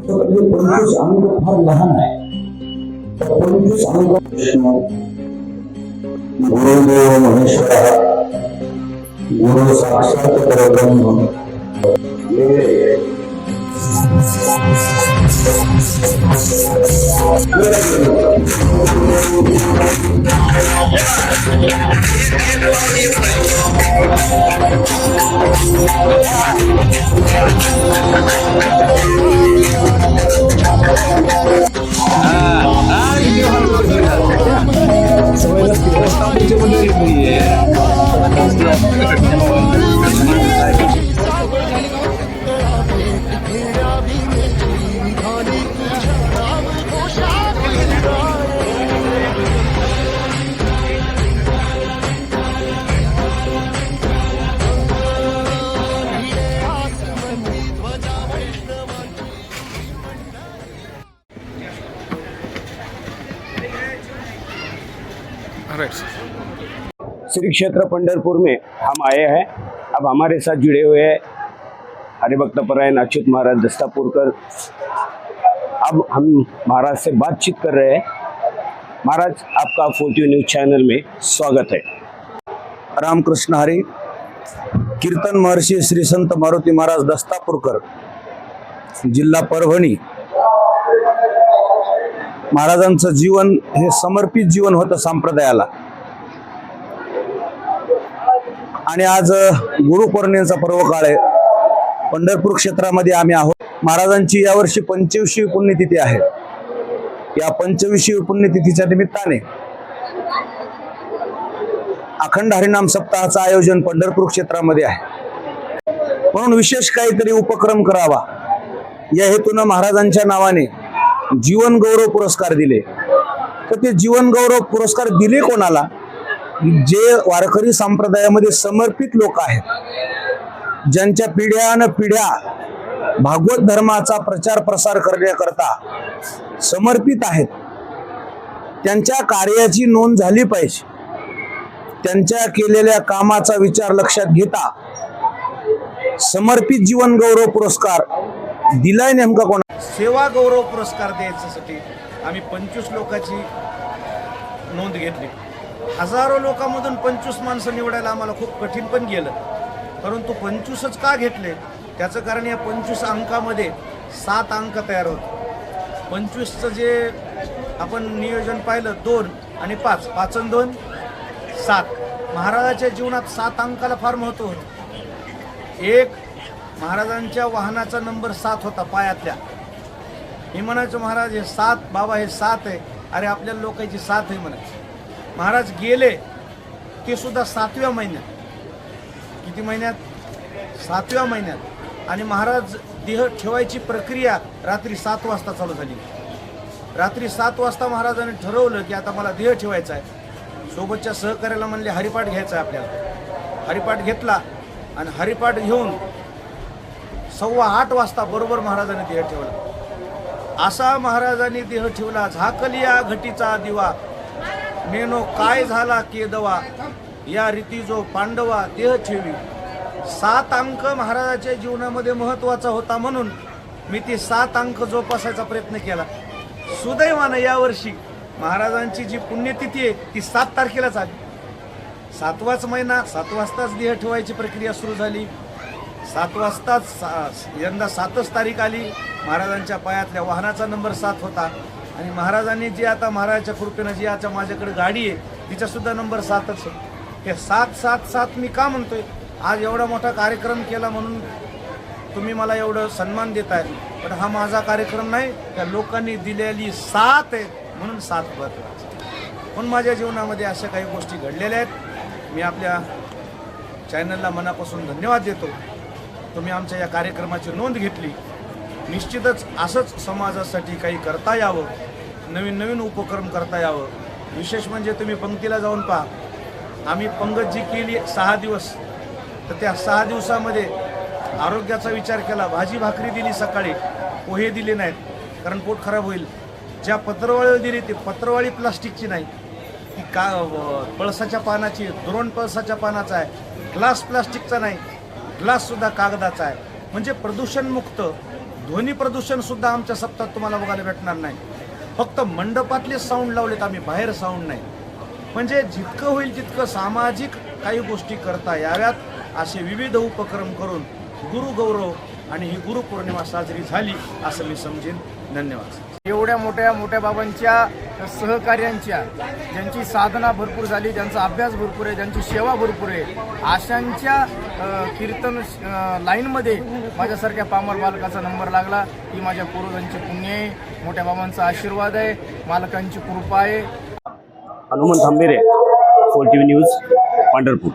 पंचवीस फार लहान आहे पंचवीस गुरुदेव महेश्वर गुरु साक्षात परब्रह्म। Thank श्री क्षेत्र पंढरपुर में हम आए हैं। अब हमारे साथ जुड़े हुए हैं हरिभक्त परायण अच्युत महाराज दस्तापुरकर। अब हम महाराज से बातचीत कर रहे हैं। महाराज आपका फोर्टी न्यूज चैनल में स्वागत है। रामकृष्ण हरी कीर्तन महर्षी श्री संत मारुती महाराज दस्तापूरकर जिल्हा परभणी। महाराजांचं जीवन हे समर्पित जीवन होतं संप्रदायाला. आणि आज गुरुपौर्णिमेचा पर्व काळ आहे. पंढरपूर क्षेत्रामध्ये आम्ही आहोत. महाराजांची यावर्षी पंचवीसवी पुण्यतिथी आहे. या पंचवीसवी पुण्यतिथीच्या निमित्ताने अखंड हरिनाम सप्ताहाचं आयोजन पंढरपूर क्षेत्रामध्ये आहे. म्हणून विशेष काहीतरी उपक्रम करावा. या हेतून महाराजांच्या नावाने जीवन गौरव पुरस्कार दिले. तर ते जीवन गौरव पुरस्कार दिले कोणाला? जे वारकरी संप्रदायामध्ये समर्पित लोक आहेत. ज्यांच्या पिढ्यान पिढ्या भागवत धर्माचा प्रचार प्रसार करण्याकरता समर्पित आहेत. त्यांच्या कार्याची नोंद झाली पाहिजे. त्यांच्या केलेल्या कामाचा विचार लक्षात घेता समर्पित जीवन गौरव पुरस्कार दिलाय नेमका कोणा सेवा गौरव पुरस्कार द्यायच्यासाठी आम्ही पंचवीस लोकांची नोंद घेतली. हजारो लोकांमधून पंचवीस माणसं निवडायला आम्हाला खूप कठीण पण गेलं. परंतु पंचवीसच का घेतले? त्याचं कारण या पंचवीस अंकामध्ये सात अंक तयार होत. पंचवीसचं जे आपण नियोजन पाहिलं दोन आणि पाच पाच आणि दोन सात. महाराजाच्या जीवनात सात अंकाला फार महत्त्व होतं. एक महाराजांच्या वाहनाचा नंबर सात होता पायातल्या. हे म्हणायचं महाराज हे सात बाबा हे सात आहे. अरे आपल्या लोकांची सात आहे म्हणायचं. महाराज गेले. ते सुद्धा सातव्या महिन्यात. किती महिन्यात? सातव्या महिन्यात. आणि महाराज देह ठेवायची प्रक्रिया रात्री सात वाजता चालू झाली. रात्री सात वाजता महाराजांनी ठरवलं की आता मला देह ठेवायचा आहे. सोबतच्या सहकार्याला म्हणले हरिपाठ घ्यायचा आहे आपल्याला. हरिपाठ घेतला आणि हरिपाठ घेऊन सव्वा आठ वाजता बरोबर महाराजांनी देह ठेवला. असा महाराजांनी देह ठेवला झाकलिया घटीचा दिवा. नेनो काय झाला केदवा? या रीती जो पांडवा देह ठेवी. सात अंक महाराजाच्या जीवनामध्ये महत्त्वाचा होता म्हणून मी ती सात अंक जोपासायचा प्रयत्न केला. सुदैवानं यावर्षी महाराजांची जी पुण्यतिथी आहे ती सात तारखेलाच आली. सातवाच महिना सात वाजताच देह ठेवायची प्रक्रिया सुरू झाली. सात वाजताच सा- यंदा सातच तारीख आली. महाराजांच्या पायातल्या वाहनाचा नंबर सात होता. आणि महाराजांनी जी आता महाराजाच्या कृपेनं जी आता माझ्याकडे गाडी आहे तिच्यासुद्धा नंबर सातच आहे हे सात सात सात मी का म्हणतोय? आज एवढा मोठा कार्यक्रम केला म्हणून तुम्ही मला एवढं सन्मान देत आहे पण हा माझा कार्यक्रम नाही. त्या लोकांनी दिलेली साथ आहे म्हणून साथ महत्वाची पण माझ्या जीवनामध्ये अशा काही गोष्टी घडलेल्या आहेत. मी आपल्या चॅनलला मनापासून धन्यवाद देतो. तुम्ही आमच्या या कार्यक्रमाची नोंद घेतली. निश्चितच असंच समाजासाठी काही करता यावं. नवीन नवीन उपक्रम करता यावं. विशेष म्हणजे तुम्ही पंक्तीला जाऊन पहा. आम्ही पंगत जी केली सहा दिवस. तर त्या सहा दिवसामध्ये आरोग्याचा विचार केला भाजी भाकरी दिली सकाळी पोहे दिले नाहीत कारण पोट खराब होईल. ज्या पत्रवाळी दिली ती पत्रवाळी प्लास्टिकची नाही. ती का पळसाच्या पानाची द्रोण पळसाच्या पानाचा आहे. ग्लास प्लास्टिकचा नाही. ग्लाससुद्धा कागदाचा आहे. म्हणजे प्रदूषणमुक्त ध्वनी प्रदूषणसुद्धा आमच्या सप्तात तुम्हाला बघायला भेटणार नाही. फक्त मंडपातले साऊंड लावलेत आम्ही बाहेर साऊंड नाही. म्हणजे जितकं होईल तितकं सामाजिक काही गोष्टी करता याव्यात असे विविध उपक्रम करून गुरुगौरव आणि ही गुरुपौर्णिमा साजरी झाली असं मी समजेन. धन्यवाद. एवढ्या मोठ्या मोठ्या बाबांच्या सहकार्यांच्या ज्यांची साधना भरपूर झाली ज्यांचा अभ्यास भरपूर आहे ज्यांची सेवा भरपूर आहे आशांच्या कीर्तन लाईनमध्ये माझ्यासारख्या पामर बालकाचा नंबर लागला. ही माझ्या पूर्वजांची पुण्य आहे मोठ्या बाबांचा आशीर्वाद आहे मालकांची कृपा आहे. Hanumant Thambere four T V news Pandharpur.